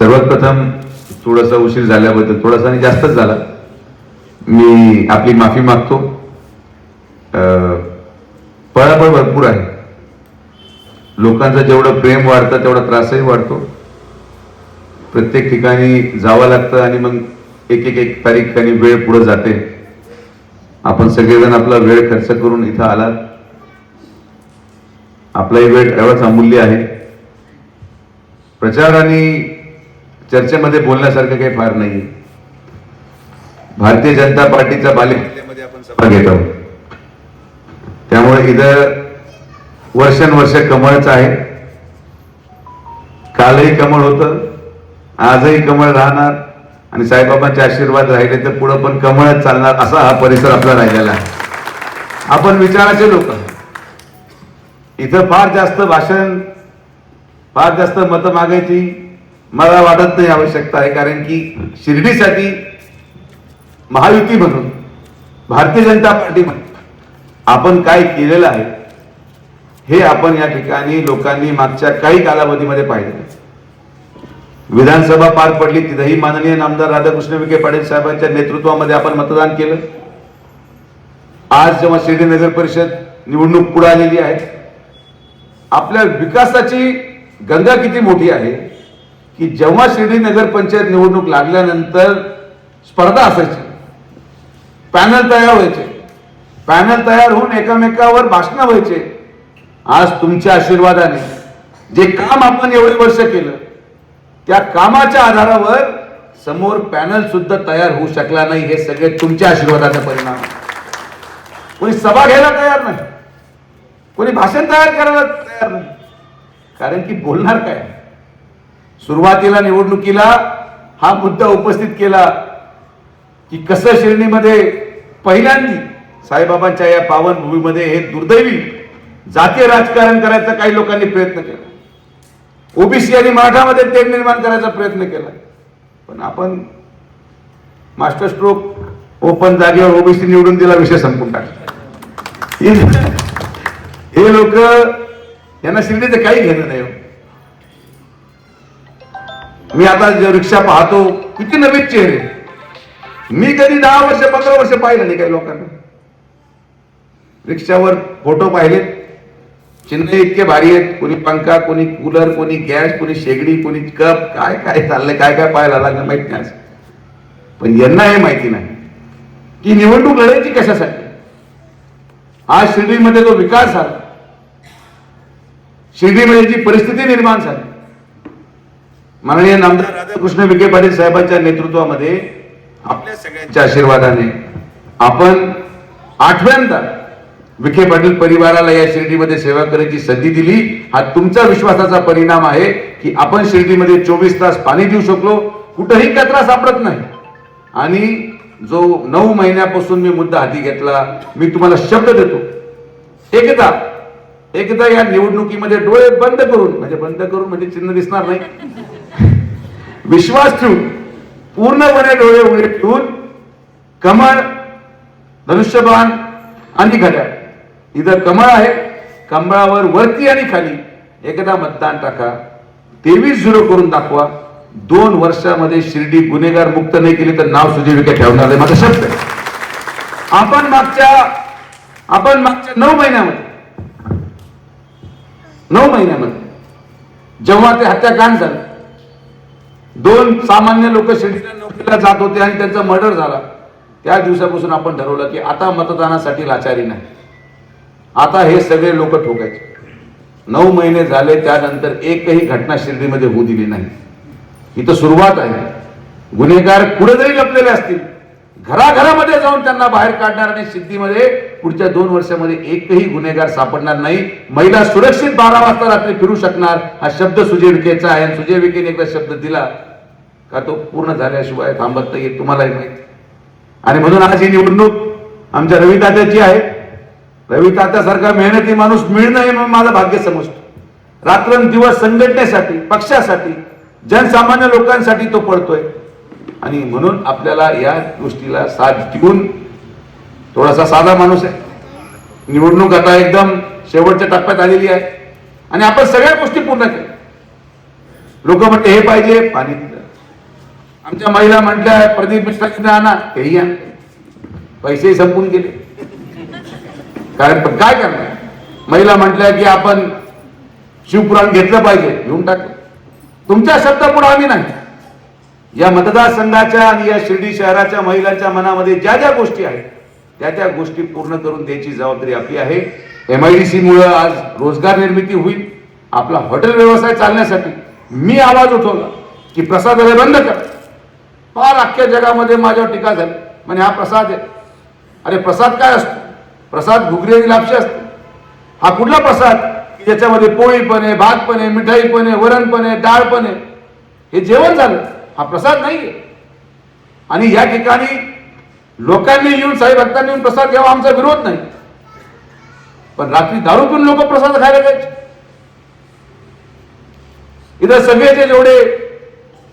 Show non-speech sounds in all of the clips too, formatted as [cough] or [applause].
सर्वात प्रथम थोडासा उशीर झाल्याबद्दल थोडासा आणि जास्तच झाला. मी आपली माफी मागतो. अं, पळापळ भरपूर आहे. लोकांचं जेवढं प्रेम वाढतं तेवढा त्रासही वाढतो. प्रत्येक ठिकाणी जावं लागतं आणि मग एक एक एक तारीख आणि वेळ पुढे जाते. आपण सगळेजण आपला वेळ खर्च करून इथं आलात. आपलाही वेळ एवढाच अमूल्य आहे. प्रचार आणि चर्चेमध्ये बोलण्यासारखं काही फार नाही. भारतीय जनता पार्टीच्या बालेकिल्ल्यामध्ये आपण सभा घेत. आहोत त्यामुळे इथं वर्षानुवर्ष कमळच आहे. कालही कमळ होतं आजही कमळ राहणार आणि साईबाबांचे आशीर्वाद राहिले तर पुढं पण कमळच चालणार असा हा परिसर आपला राहिलेला आहे. आपण विचाराचे लोक इथं फार जास्त भाषण फार जास्त मतं मागायची मला वाटत नाही आवश्यकता आहे कारण की शिर्डीसाठी महायुती म्हणून भारतीय जनता पार्टी आपण काय केलेलं आहे हे आपण या ठिकाणी लोकांनी मागच्या काही कालावधीमध्ये पाहिलं. विधानसभा पार पडली तिथेही माननीय नामदार राधाकृष्ण विखे पाटील साहेबांच्या नेतृत्वामध्ये आपण मतदान केलं. आज जेव्हा शिर्डी नगर परिषद निवडणूक पुढे आलेली आहे आपल्या विकासाची गंगा किती मोठी आहे की जेव्हा शिर्डी नगर पंचायत निवडणूक लागल्यानंतर स्पर्धा असायची. पॅनल तयार व्हायचे. पॅनल तयार होऊन एकामेकावर भाषणं व्हायचे. आज तुमच्या आशीर्वादाने जे काम आपण एवढे वर्ष केलं त्या कामाच्या आधारावर समोर पॅनल सुद्धा तयार होऊ शकला नाही हे सगळे तुमच्या आशीर्वादाचा परिणाम कोणी सभा घ्यायला तयार नाही. कोणी भाषण तयार करायला तयार नाही. कारण की बोलणार काय? सुरुवातीला निवडणुकीला हा मुद्दा उपस्थित केला की कसं श्रेणीमध्ये पहिल्यांदी साईबाबांच्या या पावनभूमीमध्ये हे दुर्दैवी जातीय राजकारण करायचा काही लोकांनी प्रयत्न केला. ओबीसी आणि मराठामध्ये तेढ निर्माण करायचा प्रयत्न केला. पण आपण मास्टर स्ट्रोक ओपन जागेवर ओबीसी निवडून दिला विषय संपून टाकला. हे- लोक यांना शिर्डीचं काही घेणं नाही हो. मी आता जे रिक्षा पाहतो किती नवीन चेहरे. मी कधी दहा वर्ष पंधरा वर्ष पाहिलं नाही काही लोकांना. रिक्षावर फोटो पाहिलेत चिन्ह इतके भारी आहेत. कोणी पंखा कोणी कूलर कोणी गॅस कोणी शेगडी कोणी कप काय काय चाललंय काय काय पाहायला लागलं माहीत नाही पण यांना हे माहिती नाही. की निवडणूक लढायची कशासाठी? आज शिर्डीमध्ये जो विकास झाला शिर्डीमध्ये जी परिस्थिती निर्माण झाली माननीय नामदार राधाकृष्ण विखे पाटील साहेबांच्या नेतृत्वामध्ये आपल्या सगळ्यांच्या आशीर्वादाने आपण आठव्यांदा विखे पाटील परिवाराला या शिर्डीमध्ये सेवा करायची संधी दिली. हा तुमच्या विश्वासाचा परिणाम आहे की आपण शिर्डीमध्ये चोवीस तास पाणी देऊ शकलो. कुठंही कचरा सापडत नाही. आणि जो नऊ महिन्यापासून मी मुद्दा हाती घेतला मी तुम्हाला शब्द देतो. एकदा एकदा या निवडणुकीमध्ये डोळे बंद करून म्हणजे बंद करून म्हणजे चिन्ह दिसणार नाही. विश्वास ठेवून पूर्णपणे डोळे उघडे ठेवून कमळ धनुष्यबाण आणि घड्याळ. इथं कमळ आहे कमळावर वरती आणि खाली एकदा मतदान टाका. तेवीस झिरो करून दाखवा. दोन वर्षामध्ये शिर्डी गुन्हेगार मुक्त नाही केली तर नाव सुजीविका ठेवणार आहे माझा शब्द आपण मागच्या आपण मागच्या नऊ महिन्यामध्ये नऊ महिन्यामध्ये जेव्हा ते हत्याकांड झालं दोन सामान्य लोक शिर्डीला नोकरीला जात होते आणि त्यांचा मर्डर झाला. त्या दिवसापासून आपण ठरवलं की आता मतदानासाठी लाचारी नाही. आता हे सगळे लोक ठोकायचे. नऊ महिने झाले त्यानंतर एकही घटना शिर्डीमध्ये होऊ दिली नाही. इथं सुरुवात आहे. गुन्हेगार कुठे जरी लपलेले असतील. घराघरामध्ये जाऊन त्यांना बाहेर काढणार आणि सिद्धीमध्ये पुढच्या दोन वर्षामध्ये एकही गुन्हेगार सापडणार नाही. महिला सुरक्षित बारा वाजता रात्री फिरू शकणार. हा शब्द सुजय विखेचा आहे. आणि सुजय विखेने एकदा शब्द दिला. का तो पूर्ण झाल्याशिवाय थांबत नाही हे तुम्हालाही माहिती आणि म्हणून आज ही निवडणूक आमच्या रवी तात्याची आहे. रवी तात्यासारखा मेहनती माणूस मिळणं हे माझं भाग्य समजतो. रात्रंदिवस संघटनेसाठी पक्षासाठी जनसामान्य लोकांसाठी तो पडतोय आणि म्हणून आपल्याला या गोष्टीला साथ देऊन थोडासा साधा माणूस आहे. निवडणूक आता एकदम शेवटच्या टप्प्यात आलेली आहे. आणि आपण सगळ्या गोष्टी पूर्ण केल्या. लोक म्हणते हे पाहिजे पाणी आमच्या महिला म्हटल्या प्रदीप मिश्राची आणा तेही आणले पैसेही संपून गेले. कारण पण काय करणार? महिला म्हटल्या की आपण शिवपुराण घेतलं पाहिजे घेऊन टाकलं तुमच्या शब्दापुढे आम्ही नाही. या मतदारसंघाच्या आणि या शिर्डी शहराच्या महिलांच्या मनामध्ये ज्या ज्या गोष्टी आहेत त्या त्या गोष्टी पूर्ण करून द्यायची जबाबदारी आपली आहे. एम आय डी सी मुळे आज रोजगार निर्मिती होईल. आपला हॉटेल व्यवसाय चालण्यासाठी मी आवाज उठवला की प्रसादालय बंद कर. फार अख्ख्या जगामध्ये माझ्यावर टीका झाली. म्हणजे हा प्रसाद आहे. अरे प्रसाद काय असतो? प्रसाद घुगरी आणि लापशी असते. हा कुठला प्रसाद? की ज्याच्यामध्ये पोळी पण आहे भात पण आहे मिठाई पण आहे वरण पण आहे डाळ पण आहे हे जेवण झालं. हा प्रसाद नाही आणि या ठिकाणी लोकांनी येऊन साई भक्तांनी येऊन प्रसाद घ्यावा आमचा विरोध नाही. पण रात्री दारू पिऊन लोक प्रसाद खायला जायचे. इथं सगळेचे जेवढे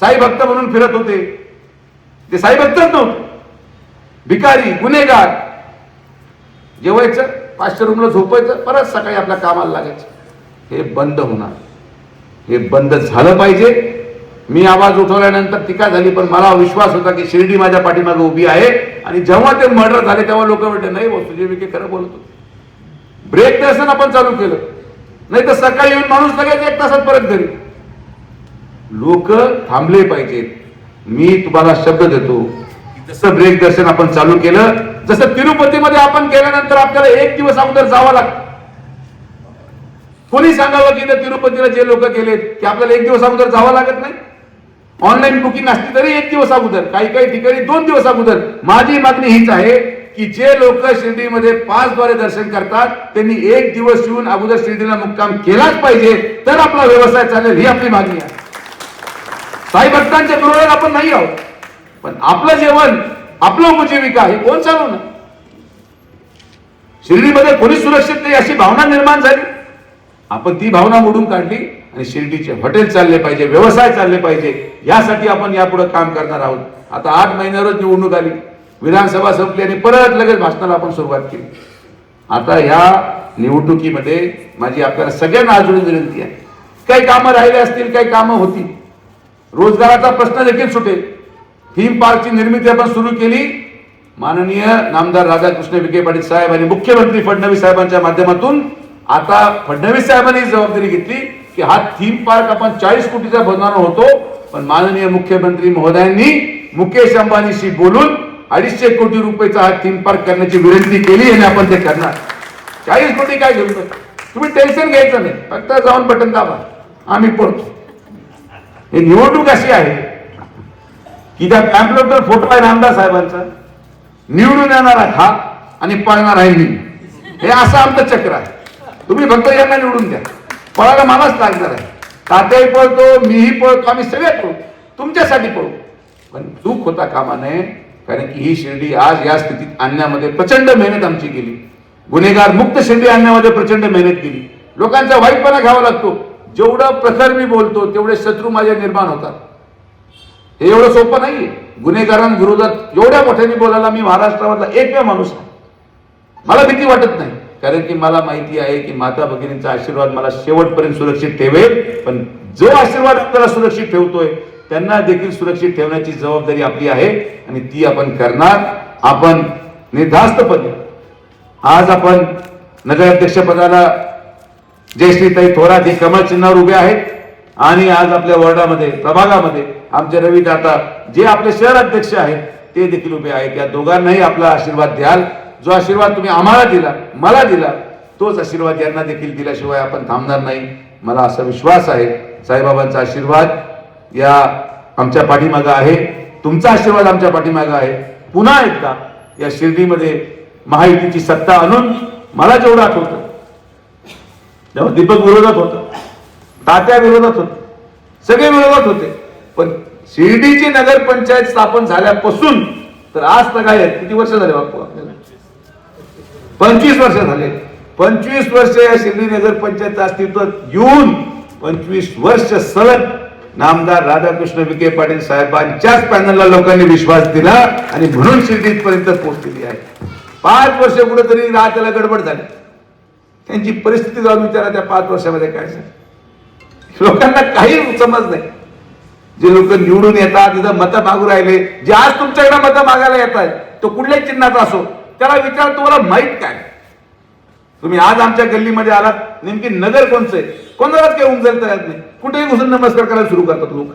साई भक्त म्हणून फिरत होते ते साई भक्तच नव्हते. भिकारी गुन्हेगार जेवायचं पाचशे रुपये झोपायचं परत सकाळी आपल्या कामाला लागायचं. हे बंद होणार. हे बंद झालं पाहिजे. मी आवाज उठवल्यानंतर टीका झाली पण मला विश्वास होता की शिर्डी माझ्या पाठीमागे उभी आहे. आणि जेव्हा ते मर्डर झाले तेव्हा लोक म्हणते नाही भाऊ तुझे विखे खरं बोलत. होते ब्रेक दर्शन आपण चालू केलं. नाही तर सकाळी येऊन माणूस लगेच एक तासात परत घरी. लोक थांबले पाहिजेत मी तुम्हाला शब्द देतो. जसं ब्रेक दर्शन आपण चालू केलं जसं तिरुपतीमध्ये आपण केल्यानंतर आपल्याला एक दिवस अगोदर जावं लागतं. कोणी सांगावं की तिरुपतीला जे लोक गेले ते आपल्याला एक दिवस अगोदर जावं लागत नाही? ऑनलाईन बुकिंग असली तरी एक दिवस अगोदर काही काही ठिकाणी दोन दिवस अगोदर. माझी मागणी हीच आहे की जे लोक शिर्डीमध्ये पाचद्वारे दर्शन करतात त्यांनी एक दिवस येऊन अगोदर शिर्डीला मुक्काम केलाच पाहिजे. तर आपला व्यवसाय चालेल ही आपली मागणी आहे. साई भक्तांच्या गुरुवर आपण नाही आहोत. पण आपलं जेवण आपलं उपजीविका हे कोण चालवणार? शिर्डीमध्ये कोणी सुरक्षित नाही अशी भावना निर्माण झाली. आपण ती भावना मोडून काढली आणि शिर्डीचे हॉटेल चालले पाहिजे व्यवसाय चालले पाहिजे यासाठी आपण यापुढे काम करणार आहोत. आता आठ महिन्यावरच निवडणूक आली. विधानसभा संपली आणि परत लगेच भाषणाला आपण सुरुवात केली. आता ह्या निवडणुकीमध्ये माझी आपल्याला सगळ्यांना अजून विनंती आहे. काही कामं राहिले असतील काही कामं होती रोजगाराचा प्रश्न देखील सुटेल. थीम पार्कची निर्मिती आपण सुरू केली. माननीय नामदार राधाकृष्ण विखे पाटील साहेब आणि मुख्यमंत्री फडणवीस साहेबांच्या माध्यमातून आता फडणवीस साहेबांनी जबाबदारी घेतली की हा थीम पार्क आपण चाळीस कोटीचा बनवणार होतो. पण माननीय मुख्यमंत्री महोदयांनी मुकेश अंबानीशी बोलून अडीचशे कोटी रुपयेचा हा थीम पार्क करण्याची विनंती केली आणि आपण ते करणार. चाळीस कोटी काय घेऊन तुम्ही टेन्शन घ्यायचं नाही. फक्त जाऊन बटन दाबा. आम्ही पडतो हे निवडणूक अशी आहे की त्या पॅम्पलेटवर फोटो आहे रामदास साहेबांचा? निवडून येणार आहे हा आणि पळणार आहे मी. हे असं आमचं चक्र आहे. तुम्ही फक्त यांना निवडून द्या. पळाला मलाच लागणार आहे? तात्याही पळतो मीही पळतो आम्ही सगळे पळू. तुमच्यासाठी पळू. पण दुःख होता कामा नये कारण की ही शिर्डी आज या स्थितीत आणण्यामध्ये प्रचंड मेहनत आमची गेली गुन्हेगार मुक्त शिर्डी आणण्यामध्ये प्रचंड मेहनत केली. लोकांचा वाईटपणा घ्यावा लागतो. जेवढं प्रखर मी बोलतो तेवढे शत्रू माझे निर्माण होतात. हे एवढं सोपं नाहीये. गुन्हेगारांविरोधात एवढ्या मोठ्याने बोलायला मी महाराष्ट्रामधला एकमेव माणूस आहे. मला भीती वाटत नाही. कारण की मला माहिती आहे की माता भगिनींचा आशीर्वाद मला शेवटपर्यंत सुरक्षित ठेवेल पण जो आशीर्वाद आपल्याला सुरक्षित ठेवतोय त्यांना देखील सुरक्षित ठेवण्याची जबाबदारी आपली आहे आणि ती आपण करणार. आपण निर्धास्तपणे आज आपण नगराध्यक्षपदाला जयश्रीताई थोरात हे कमळ चिन्हावर उभे आहेत आणि आज आपल्या वॉर्डामध्ये प्रभागामध्ये आमचे रवी दाता जे आपले शहर अध्यक्ष आहेत ते देखील उभे आहेत. या दोघांनाही आपला आशीर्वाद द्याल. जो आशीर्वाद तुम्ही आम्हाला दिला मला दिला तोच आशीर्वाद यांना देखील दिल्याशिवाय आपण थांबणार नाही. मला असा विश्वास आहे साईबाबांचा आशीर्वाद या आमच्या पाठीमागं आहे. तुमचा आशीर्वाद आमच्या पाठीमागं आहे. पुन्हा एकदा या शिर्डीमध्ये महायुतीची सत्ता आणून मला जेवढं आठवतं जेव्हा दीपक विरोधात होता तात्या विरोधात होते सगळे विरोधात होते. पण शिर्डीची नगरपंचायत स्थापन झाल्यापासून तर आज तर काय किती वर्ष झाले बापू पंचवीस वर्ष झाले. पंचवीस वर्ष या शिर्डी नगरपंचायत अस्तित्वात येऊन पंचवीस वर्ष सलग नामदार राधाकृष्ण विखे पाटील साहेबांच्याच पॅनलला लोकांनी विश्वास दिला आणि म्हणून शिर्डी पर्यंत पोहोचलेली आहे. पाच वर्ष कुठेतरी त्याला गडबड झाली. त्यांची परिस्थिती जाऊन विचारा त्या पाच वर्षामध्ये काय झालं. लोकांना काही समज नाही. जे लोक निवडून येतात तिथं मतं मागू राहिले जे आज तुमच्याकडे मतं मागायला येत आहेत तो कुठल्याही चिन्हाचा असो. त्याला विचार तुम्हाला माहीत काय? तुम्ही आज आमच्या गल्लीमध्ये आलात नेमकी नगर कोणचं आहे? कोणालाच काही उमजायला तयार नाही. कुठेही घुसून नमस्कार करायला सुरू करतात लोक.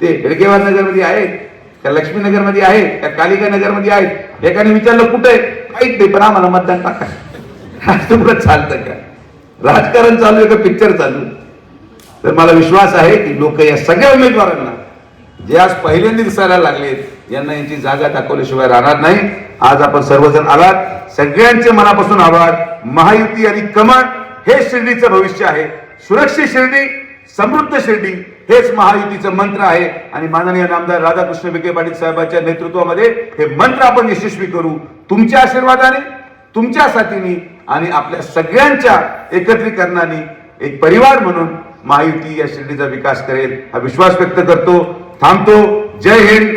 ते हेडगेवार नगरमध्ये आहेत त्या लक्ष्मीनगरमध्ये आहे त्या कालिका नगरमध्ये आहेत. एकाने विचारलं कुठे आहे? नाही पण आम्हाला मतदान टाका. [laughs] तुम्हाला चालतं का? राजकारण चालू आहे का? पिक्चर चालू तर मला विश्वास आहे की लोक या सगळ्या उमेदवारांना जे आज पहिल्यांदा दिसायला लागलेत यांना यांची जागा दाखवल्याशिवाय राहणार नाही. आज आपण सर्वजण आलात. सगळ्यांचे मनापासून आभार. महायुती आणि कमळ हे शिर्डीचं भविष्य आहे. सुरक्षित शिर्डी समृद्ध शिर्डी हेच महायुतीचं मंत्र आहे. आणि माननीय नामदार राधाकृष्ण विखे पाटील साहेबांच्या नेतृत्वामध्ये हे मंत्र आपण यशस्वी करू. तुमच्या आशीर्वादाने तुमच्या साथीने आणि आपल्या सगळ्यांच्या एकत्रीकरणाने एक परिवार म्हणून महायुती या शिर्डीचा विकास करेल हा विश्वास व्यक्त करतो. थांबतो. जय हिंद.